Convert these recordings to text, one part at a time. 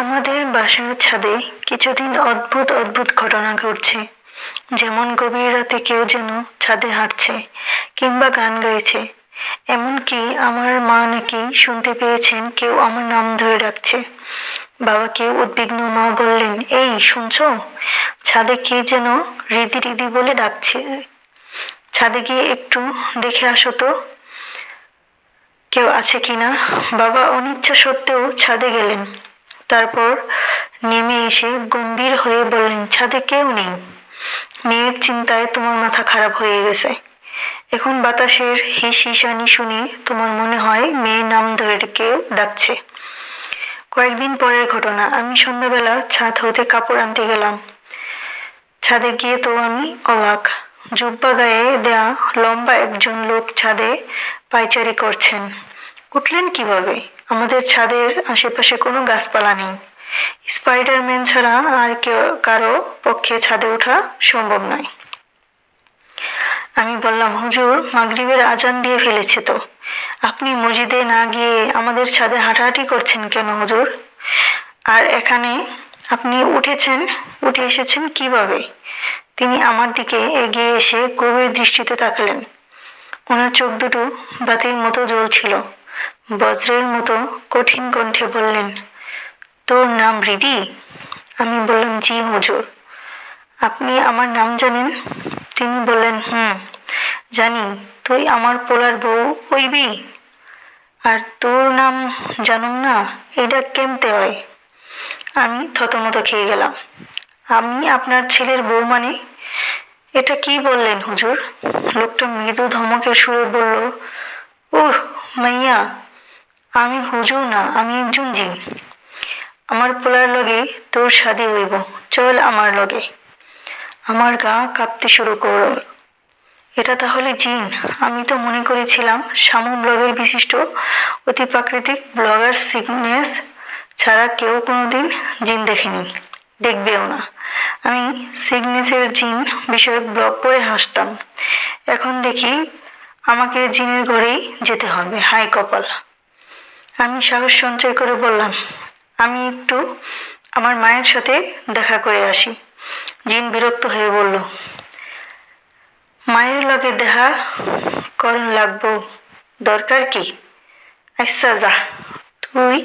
আমাদের বাসার ছাদে কিছুদিন অদ্ভুত অদ্ভুত ঘটনা ঘটছে। যেমন গভীর রাতে কেউ যেন ছাদে হাঁটছে কিংবা গান গাইছে। এমনকি আমার মা নাকি শুনতে পেয়েছেন কেউ আমার নাম ধরে ডাকছে। বাবাকে উদ্বিগ্ন মা বললেন, এই, শুনছো? ছাদে কে যেন রিদি রিদি বলে ডাকছে। ছাদে গিয়ে একটু দেখে আসো তো। কেউ আছে কিনা? বাবা অনিচ্ছা সত্ত্বেও ছাদে গেলেন। তারপর নেমে এসে গম্ভীর হয়ে বললেন, ছাদে কেউ নেই। মেয়ের চিন্তায় তোমার মাথা খারাপ হয়ে গেছে এখন বাতাসের হিস হিসানি শুনে তোমার মনে হয় মেয়ের নাম ধরে কেউ ডাকছে। কয়েকদিন পরের ঘটনা। আমি সন্ধ্যাবেলা ছাদ হতে কাপড় আনতে গেলাম। ছাদে গিয়ে তো আমি অবাক। জুব্বা গায়ে দেয়া লম্বা একজন লোক ছাদে পায়চারি করছেন। উঠলেন কীভাবে? আমাদের ছাদের আশেপাশে কোনো গাছপালা নেই। স্পাইডারম্যান ছাড়া আর কেউ, কারও পক্ষে ছাদে ওঠা সম্ভব নয়। আমি বললাম, হুজুর, মাগরিবের আজান দিয়ে ফেলেছে তো। আপনি মসজিদে না গিয়ে আমাদের ছাদে হাঁটাহাঁটি করছেন কেন, হুজুর? আর এখানে আপনি উঠেছেন, উঠে এসেছেন কীভাবে? তিনি আমার দিকে এগিয়ে এসে গভীর দৃষ্টিতে তাকালেন। ওনার চোখ দুটো বাতির মতো জ্বলছিল। বজ্রের মতো কঠিন কণ্ঠে বললেন, তোর নাম হৃদি? আমি বললাম, জি হুজুর। আপনি আমার নাম জানেন? তিনি বললেন, হুম, জানি। তুই আমার পোলার বউ হইবি? আর তোর নাম জানুন না? এটা কেমতে হয়? আমি থতমত খেয়ে গেলাম। আমি আপনার ছেলের বউ মানে? এটা কি বললেন হুজুর? লোকটা মৃদু ধমকের সুরে বলল, উহ, মাইয়া আমি হুজুর না, আমি একজন জিন। আমার পোলার লগে তোর শাদি হইব, চল আমার লগে। আমার গা কাঁপতে শুরু করল। এটা তাহলে জিন? আমি তো মনে করেছিলাম শামু ব্লগের বিশিষ্ট অতি প্রাকৃতিক ব্লগার সিগনেস ছাড়া কেউ কোনোদিন জিন দেখেনি। দেখবেও না। আমি সিগনেসের জিন বিষয়ক ব্লগ পড়ে হাসতাম। এখন দেখি আমাকে জিনের ঘরেই যেতে হবে, হাই কপাল। আমি সাহস সঞ্চয় করে বললাম, আমি একটু আমার মায়ের সাথে দেখা করে আসি। জিন বিরক্ত হয়ে বলল, মায়ের লগে দেখা করণ লাগবো, দরকার কি? আচ্ছা যা, তুই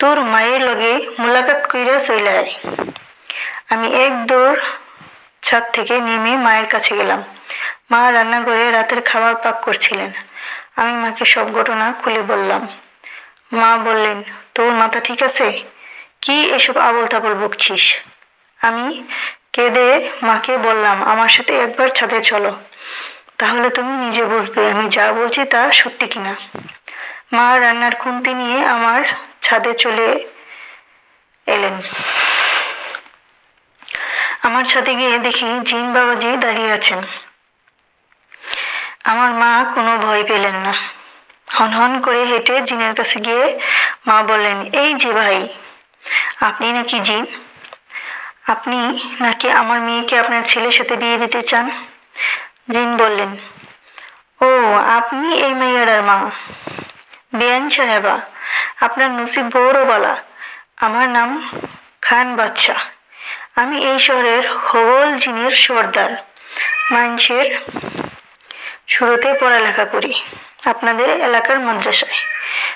তোর মায়ের লগে মোলাকাত কইরা চলে আয়। আমি এক দৌড় ছাদ থেকে নেমে মায়ের কাছে গেলাম। মা রান্নাঘরে রাতের খাবার পাক করছিলেন। আমি মাকে সব ঘটনা খুলে বললাম মা বললেন, তোর মাথা ঠিক আছে? কি এসব আবল তাবল বকছিস? আমি কেঁদে মাকে বললাম, আমার সাথে একবার ছাদে চলো, তাহলে তুমি নিজে বুঝবে আমি যা বলছি তা সত্যি কিনা। মা রান্নার খুন্তি নিয়ে আমার ছাদে চলে এলেন। আমার ছাদে গিয়ে দেখি জিন বাবাজি দাঁড়িয়ে আছেন। আমার মা কোনো ভয় পেলেন না। হন হন করে হেঁটে জিনের কাছে গিয়ে মা বললেন, এই যে ভাই, আপনি নাকি জিন? আপনি নাকি আমার মেয়েকে আপনার ছেলের সাথে বিয়ে দিতে চান? জিন বললেন, ও, আপনি এই মেয়েরার মা। বেআইন সাহেবা, আপনার নসিব বড় আমার নাম খান বাচ্চা আমি এই শহরের হবল জিনের সর্দার। মানুষের শুরুতে পড়ালেখা করি। আপনাদের এলাকার মাদ্রাসায়।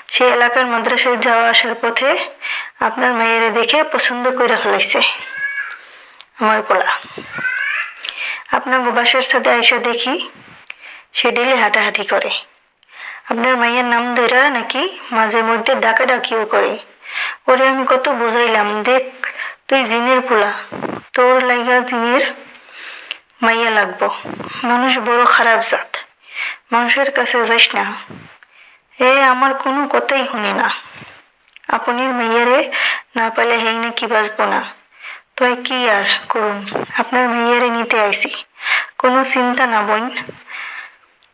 সেই এলাকার মাদ্রাসায় যাওয়া আসার পথে আপনার মেয়েরে দেখে পছন্দ করে ফেলাইছে। আমার পোলা। আপনার বাসার সাথে আইসা দেখি সে ডেলি হাঁটাহাঁটি করে। আপনার মাইয়ের নাম ধরা নাকি মাঝে মধ্যে ডাকাডাকিও করে। ওরে আমি কত বুঝাইলাম, দেখ, তুই জিনের পোলা। তোর লাইগা জিনের মাইয়া লাগবো। মানুষ বড় খারাপ জাত। মানুষের কাছে যাস না। এ আমার কোনো কথাই শুনি না। আপনির মেয়েরে না পালে হেই না কি বাঁচবো না। তাই কি আর করুন? আপনার মেয়েরে নিতে আইছি। কোনো চিন্তা না বইন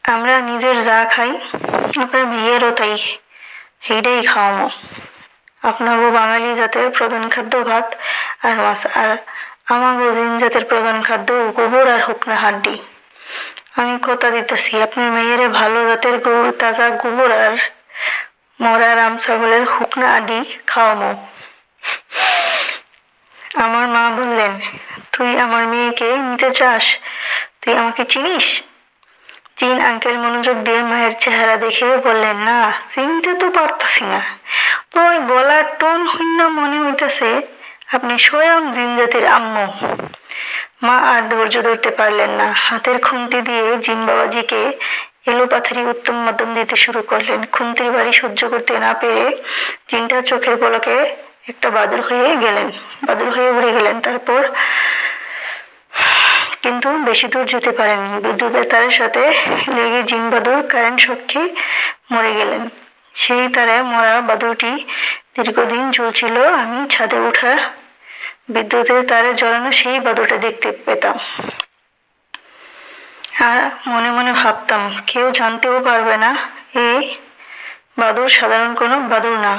আমরা নিজের যা খাই, আপনার মেয়েরও তাই। সেইটাই খাওয়ামো। আপনারও বাঙালি জাতের প্রধান খাদ্য ভাত আর মাছ, আর আমাগো জিন জাতের প্রধান খাদ্য গোবর আর শুকনা হাড্ডি। আমি কথা দিতেছি। আপনার মেয়েরে ভালো জাতের গরুর তাজা গোবর আর মরা রাম ছাগলের শুকনা আডি খাওয়ামো আমার মা বললেন, তুই আমার মেয়েকে নিতে চাস? তুই আমাকে চিনিস? চিন আঙ্কেল মনোযোগ দিয়ে মায়ের চেহারা দেখে বললেন, না, চিনতে তো পারতাছি না। ওই গলার টোন হইন্য মনে হইতেছে, আপনি স্বয়ং জিন জাতির আম্মু। মা আর ধৈর্য ধরতে পারলেন না। হাতের খুন্তি দিয়ে জিন বাবাজিকে এলো পাথারি উত্তম মধ্যম দিতে শুরু করলেন। খুন্তির বাড়ি সহ্য করতে না পেরে জিনটা চোখের পলকে একটা বাদুর হয়ে গেলেন। বাদুর হয়ে উড়ে গেলেন তারপর। কিন্তু বেশি দূর যেতে পারেননি। বিদ্যুতের তারের সাথে লেগে জিন বাদুর কারেন্ট শক্তি মরে গেলেন। সেই তারে মরা বাদুরটি দীর্ঘদিন ঝুলছিল আমি ছাদে ওঠা বিদ্যুতের তারে জড়ানো সেই বাদুটা দেখতে পেতাম। আর মনে মনে ভাবতাম, কেউ জানতেও পারবে না এই বাদুর সাধারণ কোনো বাদুর না।